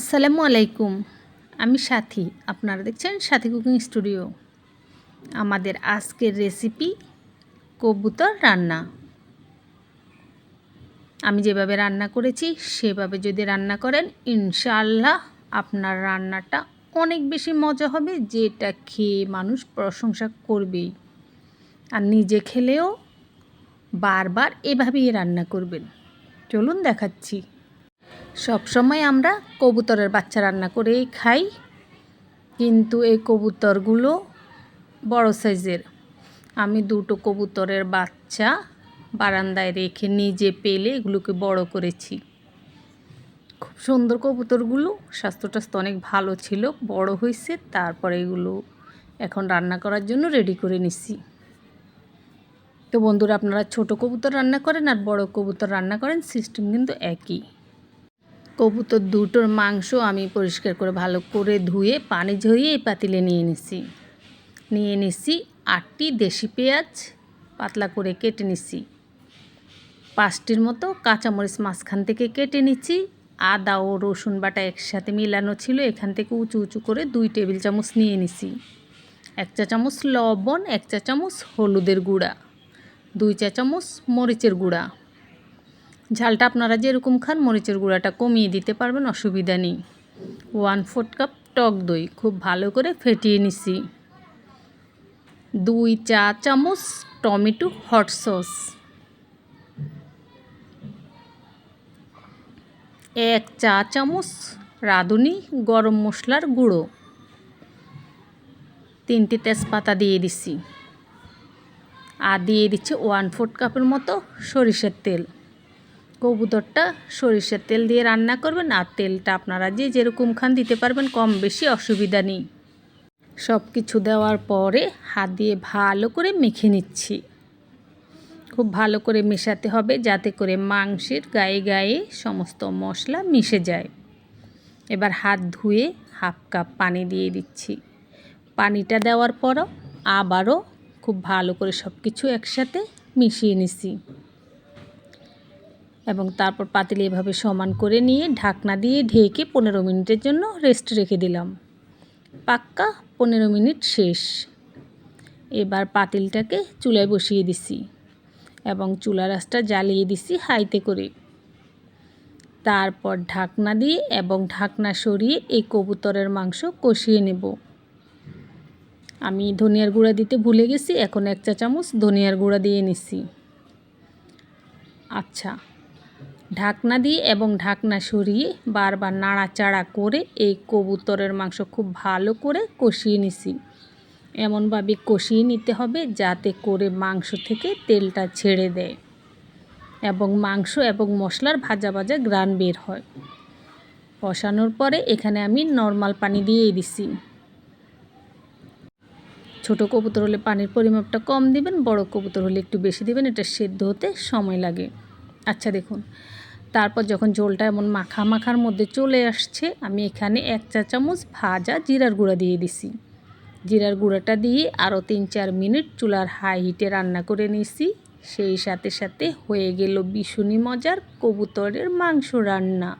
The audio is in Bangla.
আসসালামু আলাইকুম। আমি সাথী। আপনারা দেখছেন সাথী কুকিং স্টুডিও। আমাদের আজকের রেসিপি কবুতর রান্না। আমি যেভাবে রান্না করেছি, সেভাবে যদি রান্না করেন, ইনশাআল্লাহ আপনার রান্নাটা অনেক বেশি মজা হবে, যেটা খেয়ে মানুষ প্রশংসা করবেই। আর নিজে খেলেও বারবার এভাবেই রান্না করবেন। চলুন দেখাচ্ছি। সব সময় আমরা কবুতরের বাচ্চা রান্না করেই খাই, কিন্তু এই কবুতরগুলো বড় সাইজের। আমি দুটো কবুতরের বাচ্চা বারান্দায় রেখে নিজে পেলে এগুলোকে বড় করেছি। খুব সুন্দর কবুতরগুলো স্বাস্থ্য টাস্থ্য অনেক ভালো ছিল, বড় হয়েছে তারপরে এগুলো এখন রান্না করার জন্য রেডি করে নিছি। তো বন্ধুরা, আপনারা ছোট কবুতর রান্না করেন আর বড় কবুতর রান্না করেন সিস্টেম কিন্তু একই। কবুতর দুটোর মাংস আমি পরিষ্কার করে ভালো করে ধুয়ে, পানি ঝরিয়ে এই পাতিলে নিয়ে নিছি। নিয়ে নিছি আটটি দেশি পেঁয়াজ, পাতলা করে কেটে নিছি। পাঁচটির মতো কাঁচামরিচ মাঝখান থেকে কেটে নিচ্ছি আদা ও রসুন বাটা একসাথে মিলানো ছিল, এখান থেকে উঁচু উঁচু করে দুই টেবিল চামচ নিয়ে নিছি। এক চা চামচ লবণ, এক চা চামচ হলুদের গুঁড়া, দুই চা চামচ মরিচের গুঁড়া। ঝালটা আপনারা যেরকম খান, মরিচের গুঁড়াটা কমিয়ে দিতে পারবেন, অসুবিধা নেই। ওয়ান ফোর্থ কাপ টক দই খুব ভালো করে ফেটিয়ে নিছি। দুই চা চামচ টমেটো হট সস। এক চা চামচ রাঁধুনি গরম মশলার গুঁড়ো। তিনটি তেজপাতা দিয়ে দিছি। আর দিয়ে দিচ্ছি ওয়ান ফোর্থ কাপের মতো সরিষার তেল। কবুতরটা সরিষার তেল দিয়ে রান্না করবেন আর তেলটা আপনারা যে যেরকম খান দিতে পারবেন, কম বেশি অসুবিধা নেই। সব কিছু দেওয়ার পরে হাত দিয়ে ভালো করে মেখে নিচ্ছি। খুব ভালো করে মেশাতে হবে যাতে করে মাংসের গায়ে গায়ে সমস্ত মশলা মিশে যায়। এবার হাত ধুয়ে হাফ কাপ পানি দিয়ে দিচ্ছি। পানিটা দেওয়ার পরও আবারও খুব ভালো করে সব কিছু একসাথে মিশিয়ে নিছি। এবং তারপর পাতিলে এভাবে সমান করে নিয়ে ঢাকনা দিয়ে ঢেকে পনেরো মিনিটের জন্য রেস্ট রেখে দিলাম। পাক্কা পনেরো মিনিট শেষ। এবার পাতিলটাকে চুলায় বসিয়ে দিছি এবং চুলা রাসটা জ্বালিয়ে দিছি হাইতে করে। তারপর ঢাকনা দিয়ে এবং ঢাকনা সরিয়ে এই কবুতরের মাংস কষিয়ে নেব। আমি ধনিয়ার গুঁড়া দিতে ভুলে গেছি, এখন এক চা চামচ ধনিয়ার গুঁড়া দিয়ে নিছি। আচ্ছা ঢাকনা দিয়ে এবং ঢাকনা সরিয়ে বারবার নাড়াচাড়া করে এই কবুতরের মাংস খুব ভালো করে কষিয়ে নিছি। এমনভাবে কষিয়ে নিতে হবে যাতে করে মাংস থেকে তেলটা ছেড়ে দেয় এবং মাংস এবং মশলার ভাজা ভাজা গ্রান বের হয়। কষানোর পরে এখানে আমি নর্মাল পানি দিয়ে দিছি। ছোট কবুতর হলে পানির পরিমাপটা কম দিবেন, বড় কবুতর হলে একটু বেশি দিবেন, এটা সেদ্ধ হতে সময় লাগে। আচ্ছা দেখুন। তারপর যখন ঝোলটা এমন মাখা মাখার মধ্যে চলে আসছে, আমি এখানে এক চা চামচ ভাজা জিরার গুঁড়া দিয়ে দিছি। জিরার গুঁড়াটা দিয়ে আরও তিন চার মিনিট চুলার হাই হিটে রান্না করে নিছি। সেই সাথে সাথে হয়ে গেল বিশুনি মজার কবুতরের মাংস রান্না।